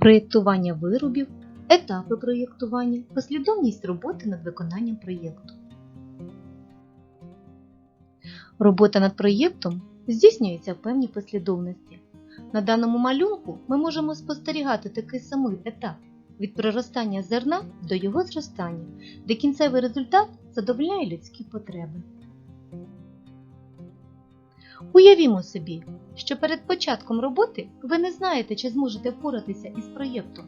проєктування виробів, етапи проєктування, послідовність роботи над виконанням проєкту. Робота над проєктом здійснюється в певній послідовності. На даному малюнку ми можемо спостерігати такий самий етап від проростання зерна до його зростання, де кінцевий результат задовольняє людські потреби. Уявімо собі, що перед початком роботи ви не знаєте, чи зможете впоратися із проєктом.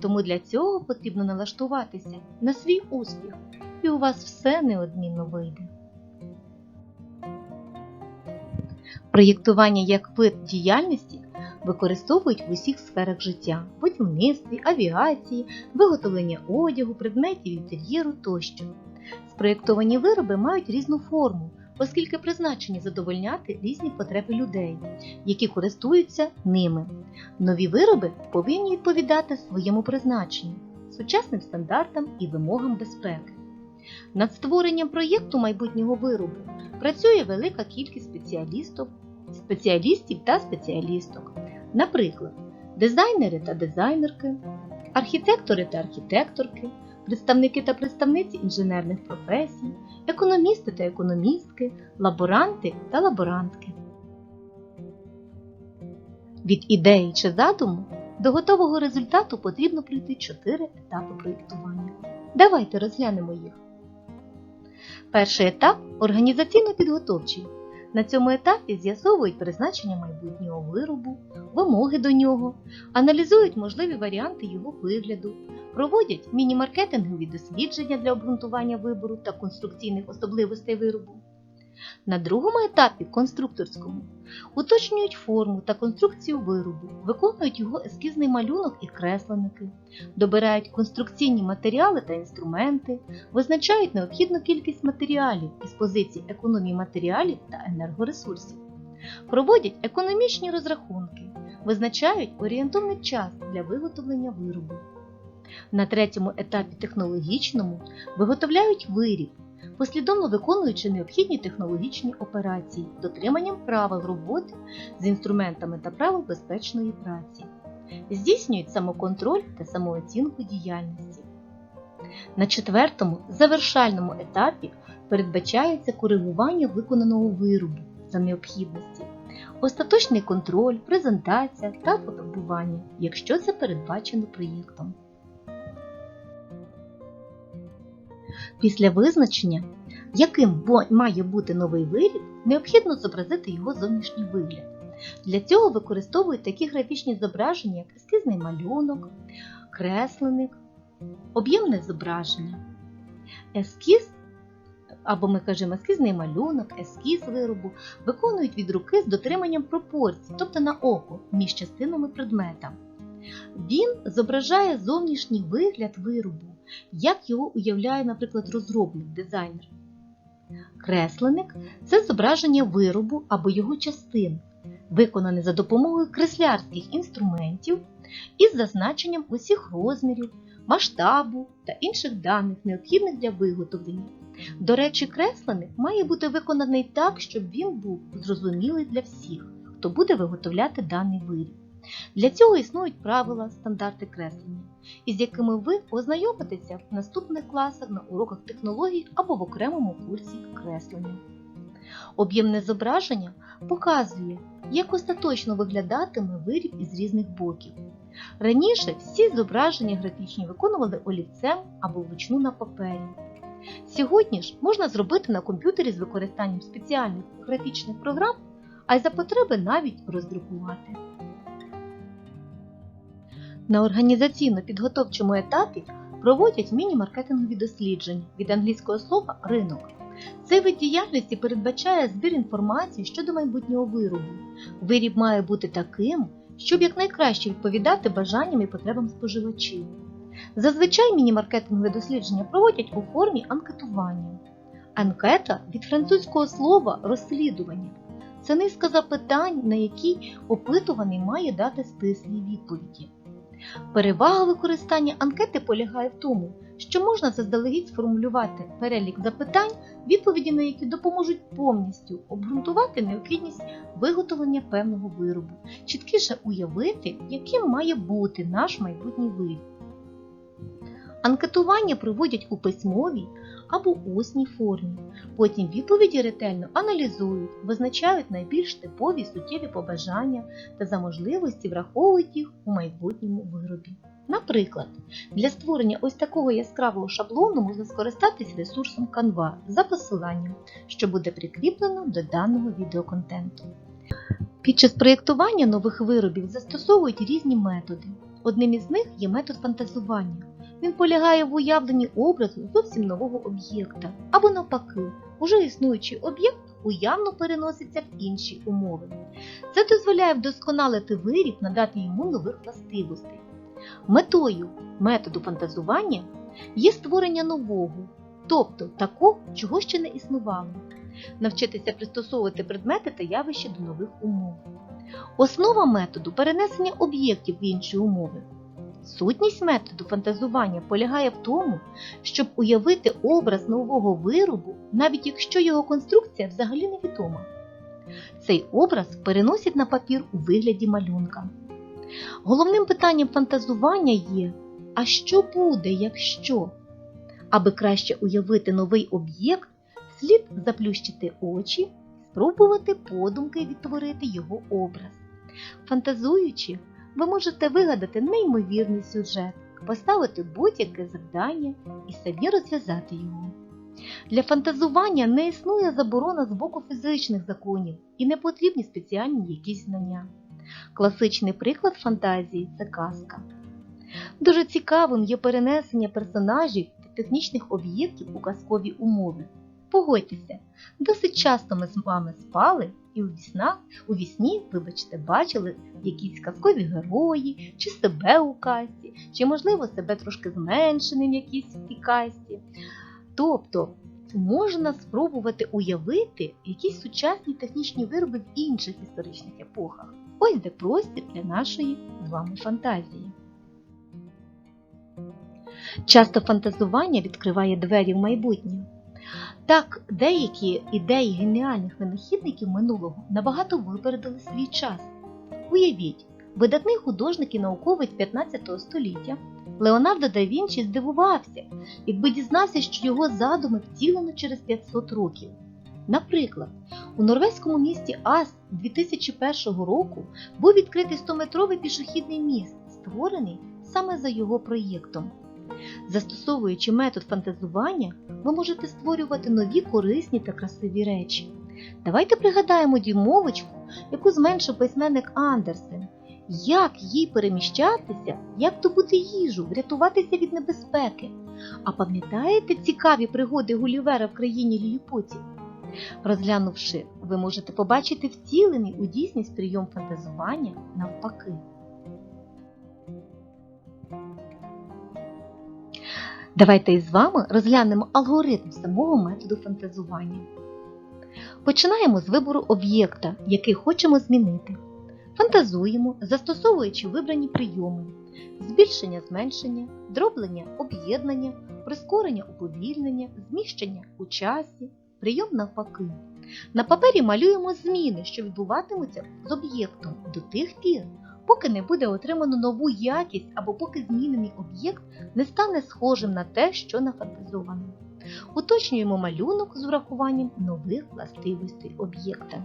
Тому для цього потрібно налаштуватися на свій успіх, і у вас все неодмінно вийде. Проєктування як вид діяльності використовують в усіх сферах життя будівництві, авіації, виготовлення одягу, предметів інтер'єру тощо. Спроєктовані вироби мають різну форму, оскільки призначені задовольняти різні потреби людей, які користуються ними. Нові вироби повинні відповідати своєму призначенню, сучасним стандартам і вимогам безпеки. Над створенням проєкту майбутнього виробу працює велика кількість спеціалістів, спеціалістів та спеціалісток, наприклад, дизайнери та дизайнерки, архітектори та архітекторки, представники та представниці інженерних професій, економісти та економістки, лаборанти та лаборантки. Від ідеї чи задуму до готового результату потрібно пройти чотири етапи проєктування. Давайте розглянемо їх. Перший етап організаційно-підготовчий. На цьому етапі з'ясовують призначення майбутнього виробу, вимоги до нього, аналізують можливі варіанти його вигляду, проводять міні-маркетингові дослідження для обґрунтування вибору та конструкційних особливостей виробу. На другому етапі конструкторському уточнюють форму та конструкцію виробу, виконують його ескізний малюнок і кресленники, добирають конструкційні матеріали та інструменти, визначають необхідну кількість матеріалів із позицій економії матеріалів та енергоресурсів, проводять економічні розрахунки, визначають орієнтовний час для виготовлення виробу. На третьому етапі технологічному виготовляють виріб, послідовно виконуючи необхідні технологічні операції дотриманням правил роботи з інструментами та правил безпечної праці, здійснюють самоконтроль та самооцінку діяльності. На четвертому завершальному етапі передбачається коригування виконаного виробу за необхідності, остаточний контроль, презентація та фотографування, якщо це передбачено проєктом. Після визначення, яким має бути новий виріб, необхідно зобразити його зовнішній вигляд. Для цього використовують такі графічні зображення, як ескізний малюнок, кресленик, об'ємне зображення. Ескіз, або ми кажемо ескізний малюнок, ескіз виробу, виконують від руки з дотриманням пропорцій, тобто на око, між частинами предмета. Він зображає зовнішній вигляд виробу, як його уявляє, наприклад, розробник, дизайнер. Кресленик це зображення виробу або його частин, виконане за допомогою креслярських інструментів із зазначенням усіх розмірів, масштабу та інших даних, необхідних для виготовлення. До речі, кресленик має бути виконаний так, щоб він був зрозумілий для всіх, хто буде виготовляти даний виріб. Для цього існують правила, стандарти креслення, із якими ви ознайомитеся в наступних класах на уроках технологій або в окремому курсі креслення. Об'ємне зображення показує, як остаточно виглядатиме виріб із різних боків. Раніше всі зображення графічні виконували олівцем або вручну на папері. Сьогодні ж можна зробити на комп'ютері з використанням спеціальних графічних програм, а й за потреби навіть роздрукувати. На організаційно-підготовчому етапі проводять міні-маркетингові дослідження від англійського слова ринок. Цей вид діяльності передбачає збір інформації щодо майбутнього виробу. Виріб має бути таким, щоб якнайкраще відповідати бажанням і потребам споживачів. Зазвичай міні-маркетингові дослідження проводять у формі анкетування. Анкета від французького слова розслідування. Це низка запитань, на які опитуваний має дати стислі відповіді. Перевага використання анкети полягає в тому, що можна заздалегідь сформулювати перелік запитань, відповіді на які допоможуть повністю обґрунтувати необхідність виготовлення певного виробу, чіткіше уявити, яким має бути наш майбутній виріб. Анкетування проводять у письмовій або усній формі. Потім відповіді ретельно аналізують, визначають найбільш типові суттєві побажання та за можливості враховують їх у майбутньому виробі. Наприклад, для створення ось такого яскравого шаблону можна скористатись ресурсом Canva за посиланням, що буде прикріплено до даного відеоконтенту. Під час проєктування нових виробів застосовують різні методи. Одним із них є метод фантазування. Він полягає в уявленні образу зовсім нового об'єкта, або навпаки, уже існуючий об'єкт уявно переноситься в інші умови. Це дозволяє вдосконалити виріб, надати йому нових властивостей. Метою методу фантазування є створення нового, тобто такого, чого ще не існувало, навчитися пристосовувати предмети та явища до нових умов. Основа методу перенесення об'єктів в інші умови. Сутність методу фантазування полягає в тому, щоб уявити образ нового виробу, навіть якщо його конструкція взагалі невідома. Цей образ переносять на папір у вигляді малюнка. Головним питанням фантазування є, а що буде, якщо? Аби краще уявити новий об'єкт, слід заплющити очі спробувати подумки відтворити його образ. Фантазуючи, ви можете вигадати неймовірний сюжет, поставити будь-яке завдання і самі розв'язати його. Для фантазування не існує заборона з боку фізичних законів і не потрібні спеціальні якісь знання. Класичний приклад фантазії це казка. Дуже цікавим є перенесення персонажів та технічних об'єктів у казкові умови. Погодьтеся, досить часто ми з вами спали і у віснах, у вісні, вибачте, бачили якісь казкові герої, чи себе у казці, чи, можливо, себе трошки зменшеним в якійсь цій казці. Тобто можна спробувати уявити якісь сучасні технічні вироби в інших історичних епохах. Ось де простір для нашої з вами фантазії. Часто фантазування відкриває двері в майбутнє. Так, деякі ідеї геніальних винахідників минулого набагато випередили свій час. Уявіть, видатний художник і науковець 15 століття Леонардо да Вінчі здивувався, якби дізнався, що його задуми втілено через 500 років. Наприклад, у норвезькому місті Ас 2001 року був відкритий 100-метровий пішохідний міст, створений саме за його проєктом. Застосовуючи метод фантазування, ви можете створювати нові корисні та красиві речі. Давайте пригадаємо дюймовочку, яку зменшив письменник Андерсен. Як їй переміщатися, як добути їжу, врятуватися від небезпеки. А пам'ятаєте цікаві пригоди Гулівера в країні ліліпутів? Розглянувши, ви можете побачити втілений у дійсність прийом фантазування навпаки. Давайте із вами розглянемо алгоритм самого методу фантазування. Починаємо з вибору об'єкта, який хочемо змінити. Фантазуємо, застосовуючи вибрані прийоми: збільшення зменшення, дроблення об'єднання, прискорення уповільнення, зміщення у часі, прийом навпаки. На папері малюємо зміни, що відбуватимуться з об'єктом до тих пір, поки не буде отримано нову якість або поки змінений об'єкт не стане схожим на те, що нафантазовано. Уточнюємо малюнок з врахуванням нових властивостей об'єкта.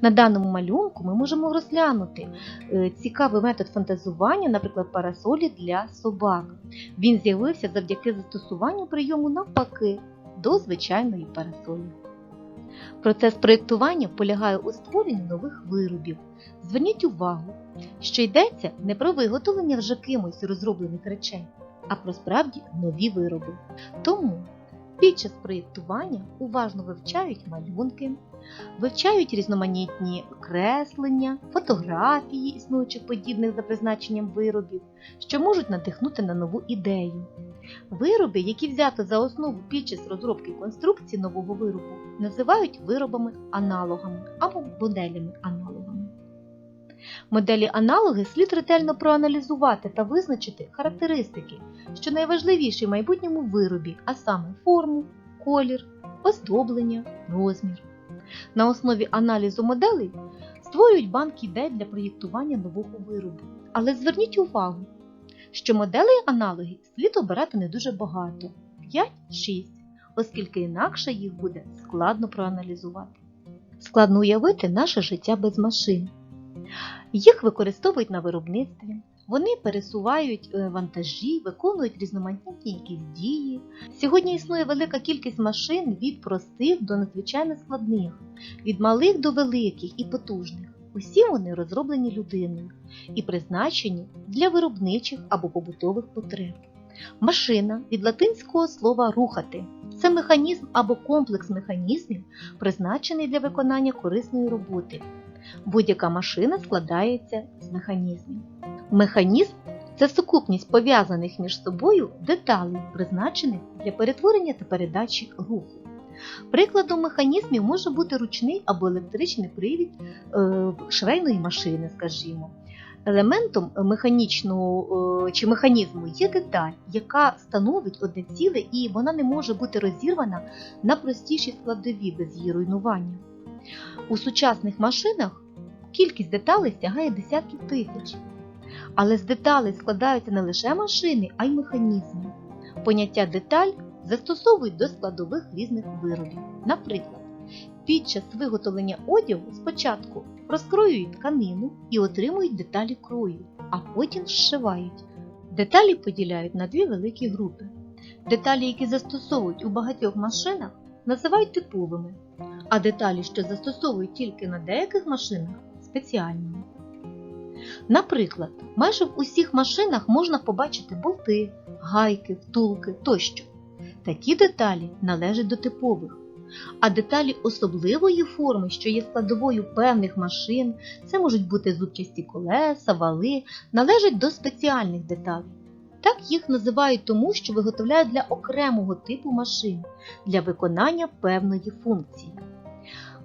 На даному малюнку ми можемо розглянути е, цікавий метод фантазування, наприклад, парасолі для собак. Він з'явився завдяки застосуванню прийому навпаки до звичайної парасолі. Процес проєктування полягає у створенні нових виробів. Зверніть увагу, що йдеться не про виготовлення вже кимось розроблених речей, а про справді нові вироби. Тому під час проєктування уважно вивчають малюнки, вивчають різноманітні креслення, фотографії існуючих подібних за призначенням виробів, що можуть надихнути на нову ідею. Вироби, які взято за основу під час розробки конструкції нового виробу, називають виробами-аналогами або моделями-аналогами. Моделі аналоги слід ретельно проаналізувати та визначити характеристики, що найважливіші в майбутньому виробі, а саме форму, колір, оздоблення, розмір. На основі аналізу моделей створюють банк ідей для проєктування нового виробу. Але зверніть увагу, що моделей аналогів слід обирати не дуже багато 5-6, оскільки інакше їх буде складно проаналізувати. Складно уявити наше життя без машин. Їх використовують на виробництві, вони пересувають е, вантажі, виконують різноманітні якісь дії. Сьогодні існує велика кількість машин від простих до надзвичайно складних, від малих до великих і потужних. Усі вони розроблені людиною і призначені для виробничих або побутових потреб. Машина від латинського слова рухати це механізм або комплекс механізмів, призначений для виконання корисної роботи. Будь-яка машина складається з механізмів. Механізм це сукупність пов'язаних між собою деталей, призначених для перетворення та передачі руху. Прикладом механізмів може бути ручний або електричний привід е, швейної машини, скажімо. Елементом механічного е, чи механізму є деталь, яка становить одне ціле і вона не може бути розірвана на простіші складові без її руйнування. У сучасних машинах кількість деталей сягає десятків тисяч. Але з деталей складаються не лише машини, а й механізми. Поняття деталь застосовують до складових різних виробів. Наприклад, під час виготовлення одягу спочатку розкроюють тканину і отримують деталі крою, а потім зшивають. Деталі поділяють на дві великі групи. Деталі, які застосовують у багатьох машинах, називають типовими, а деталі, що застосовують тільки на деяких машинах, спеціальними. Наприклад, майже в усіх машинах можна побачити болти, гайки, втулки тощо. Такі деталі належать до типових. А деталі особливої форми, що є складовою певних машин, це можуть бути зубчасті колеса, вали, належать до спеціальних деталей. Так їх називають тому, що виготовляють для окремого типу машин для виконання певної функції.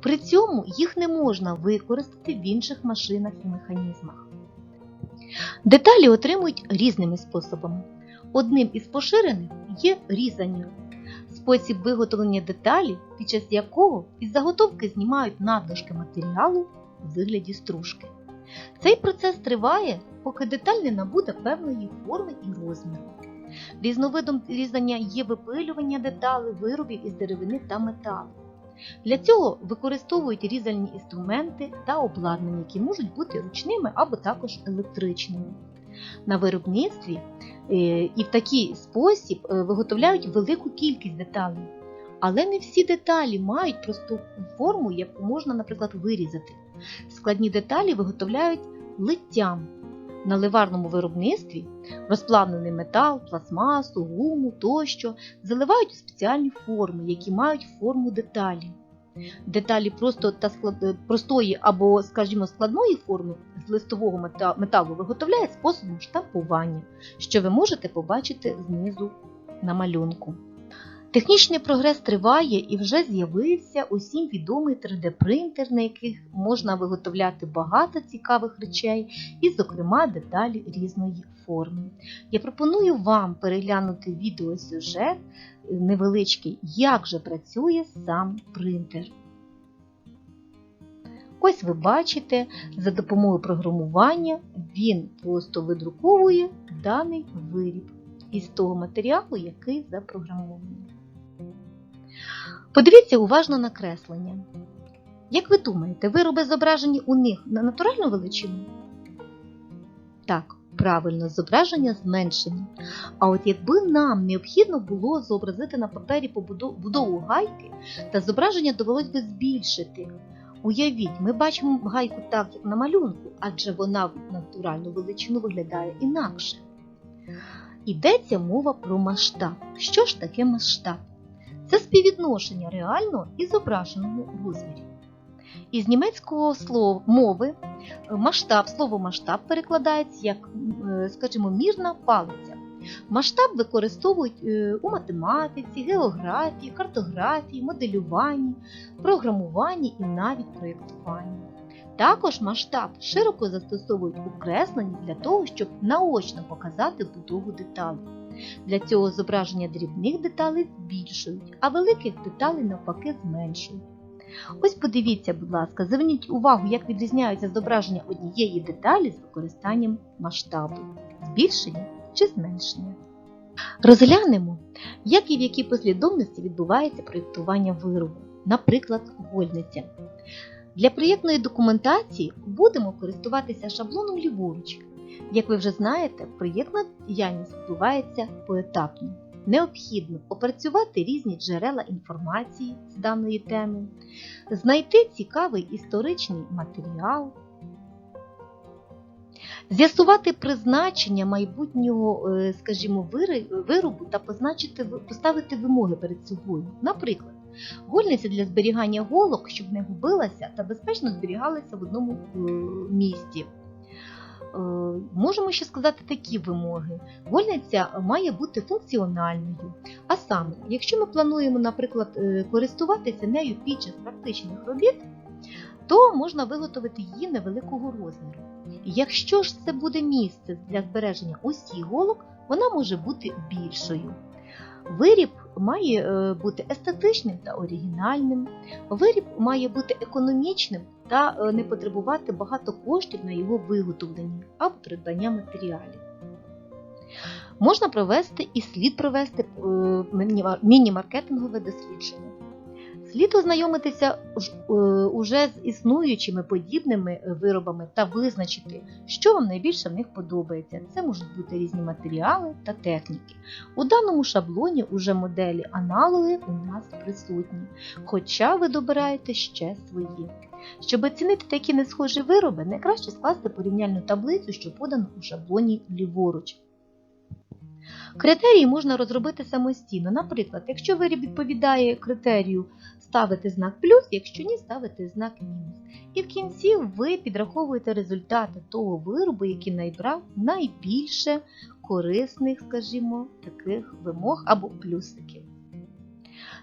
При цьому їх не можна використати в інших машинах і механізмах. Деталі отримують різними способами. Одним із поширених є різання, спосіб виготовлення деталі, під час якого із заготовки знімають надлишки матеріалу у вигляді стружки. Цей процес триває, поки деталь не набуде певної форми і розміру. Різновидом різання є випилювання деталей, виробів із деревини та металу. Для цього використовують різальні інструменти та обладнання, які можуть бути ручними або також електричними. На виробництві і в такий спосіб е, виготовляють велику кількість деталей. Але не всі деталі мають просту форму, яку можна, наприклад, вирізати. Складні деталі виготовляють литтям. На ливарному виробництві розплавлений метал, пластмасу, гуму тощо заливають у спеціальні форми, які мають форму деталі. Деталі просто та склад... простої або, скажімо, складної форми з листового металу виготовляють способом штампування, що ви можете побачити знизу на малюнку. Технічний прогрес триває і вже з'явився усім відомий 3D-принтер, на яких можна виготовляти багато цікавих речей і, зокрема, деталі різної форми. Я пропоную вам переглянути відеосюжет невеличкий, як же працює сам принтер. Ось ви бачите, за допомогою програмування він просто видруковує даний виріб із того матеріалу, який запрограмований. Подивіться уважно на креслення. Як ви думаєте, вироби зображені у них на натуральну величину? Так, правильно, зображення зменшені. А от якби нам необхідно було зобразити на папері побудову гайки, та зображення довелось би збільшити. Уявіть, ми бачимо гайку так, як на малюнку, адже вона в натуральну величину виглядає інакше. Йдеться мова про масштаб. Що ж таке масштаб? Це співвідношення реального і зображеного розмірів. Із німецького слова мови масштаб, слово масштаб перекладається як, скажімо, мірна палиця. Масштаб використовують у математиці, географії, картографії, моделюванні, програмуванні і навіть проєктуванні. Також масштаб широко застосовують у кресленні для того, щоб наочно показати будову деталей. Для цього зображення дрібних деталей збільшують, а великих деталей навпаки зменшують. Ось подивіться, будь ласка, зверніть увагу, як відрізняються зображення однієї деталі з використанням масштабу збільшення чи зменшення. Розглянемо, як і в якій послідовності відбувається проєктування виробу, наприклад, гольниця. Для проєктної документації будемо користуватися шаблоном ліворуч. Як ви вже знаєте, проєктна діяльність відбувається поетапно. Необхідно опрацювати різні джерела інформації з даної теми, знайти цікавий історичний матеріал, з'ясувати призначення майбутнього, е, скажімо, виробу та позначити, поставити вимоги перед собою. Наприклад, гольниця для зберігання голок, щоб не губилася та безпечно зберігалася в одному е, місці. Е, Можемо ще сказати такі вимоги. Гольниця має бути функціональною. А саме, якщо ми плануємо, наприклад, е, користуватися нею під час практичних робіт, то можна виготовити її невеликого розміру. Якщо ж це буде місце для збереження усіх голок, вона може бути більшою. Виріб має е, бути естетичним та оригінальним. Виріб має бути економічним та е, не потребувати багато коштів на його виготовлення або придбання матеріалів. Можна провести і слід провести е, міні-маркетингове дослідження. Слід ознайомитися е, уже з існуючими подібними е, виробами та визначити, що вам найбільше в них подобається. Це можуть бути різні матеріали та техніки. У даному шаблоні уже моделі аналоги у нас присутні, хоча ви добираєте ще свої. Щоб оцінити такі несхожі вироби, найкраще скласти порівняльну таблицю, що подано у шаблоні ліворуч. Критерії можна розробити самостійно. Наприклад, якщо виріб відповідає критерію ставити знак плюс, якщо ні, ставити знак мінус. І в кінці ви підраховуєте результати того виробу, який найбрав найбільше корисних, скажімо, таких вимог або плюсиків.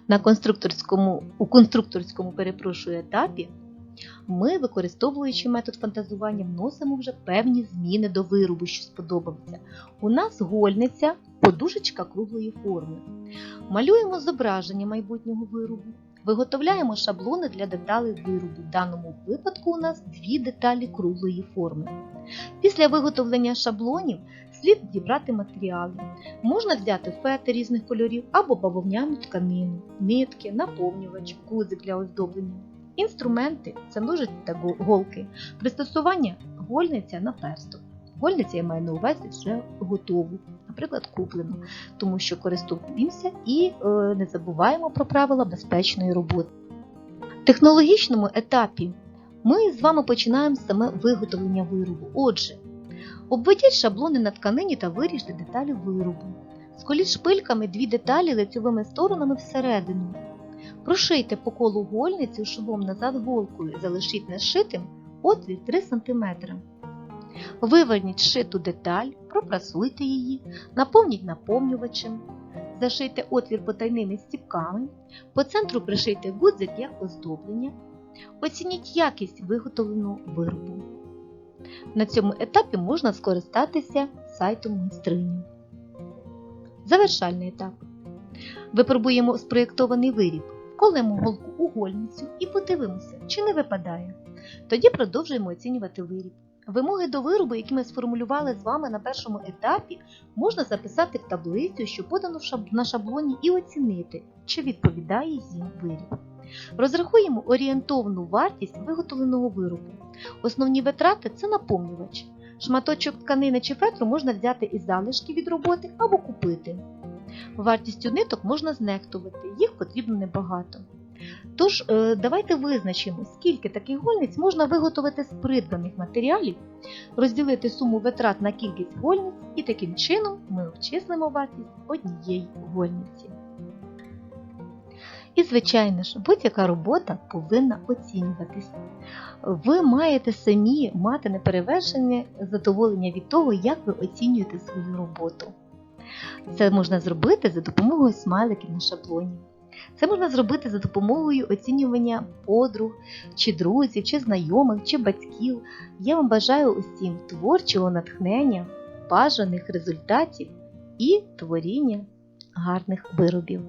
На конструкторському, у конструкторському перепрошую етапі ми, використовуючи метод фантазування, вносимо вже певні зміни до виробу, що сподобався. У нас гольниця, подушечка круглої форми. Малюємо зображення майбутнього виробу. Виготовляємо шаблони для деталей виробу. В даному випадку у нас дві деталі круглої форми. Після виготовлення шаблонів слід дібрати матеріали. Можна взяти фети різних кольорів або бавовняну тканину, нитки, наповнювач, гудзик для оздоблення. Інструменти це ножиці та голки. Пристосування гольниця на персток. Гольниця я маю на увазі вже готову, наприклад, куплену, тому що користуємося і е, не забуваємо про правила безпечної роботи. В технологічному етапі ми з вами починаємо саме виготовлення виробу. Отже, обведіть шаблони на тканині та виріжте деталі виробу. Сколіть шпильками дві деталі лицьовими сторонами всередину. Прошийте по колу гольницю швом назад голкою, залишіть нешитим отвір 3 см. Виверніть шиту деталь, пропрасуйте її, наповніть наповнювачем, зашийте отвір потайними стіпками, по центру пришийте гудзик як оздоблення, оцініть якість виготовленого виробу. На цьому етапі можна скористатися сайтом майстрині. Завершальний етап. Випробуємо спроєктований виріб, колемо голку у гольницю і подивимося, чи не випадає. Тоді продовжуємо оцінювати виріб. Вимоги до виробу, які ми сформулювали з вами на першому етапі, можна записати в таблицю, що подано на шаблоні, і оцінити, чи відповідає їм виріб. Розрахуємо орієнтовну вартість виготовленого виробу. Основні витрати це наповнювач. Шматочок тканини чи фетру можна взяти із залишки від роботи або купити. Вартістю ниток можна знехтувати, їх потрібно небагато. Тож, е, давайте визначимо, скільки таких гольниць можна виготовити з придбаних матеріалів, розділити суму витрат на кількість гольниць і таким чином ми обчислимо вартість однієї гольниці. І, звичайно ж, будь-яка робота повинна оцінюватись. Ви маєте самі мати неперевершене задоволення від того, як ви оцінюєте свою роботу. Це можна зробити за допомогою смайликів на шаблоні. Це можна зробити за допомогою оцінювання подруг, чи друзів, чи знайомих, чи батьків. Я вам бажаю усім творчого натхнення, бажаних результатів і творіння гарних виробів.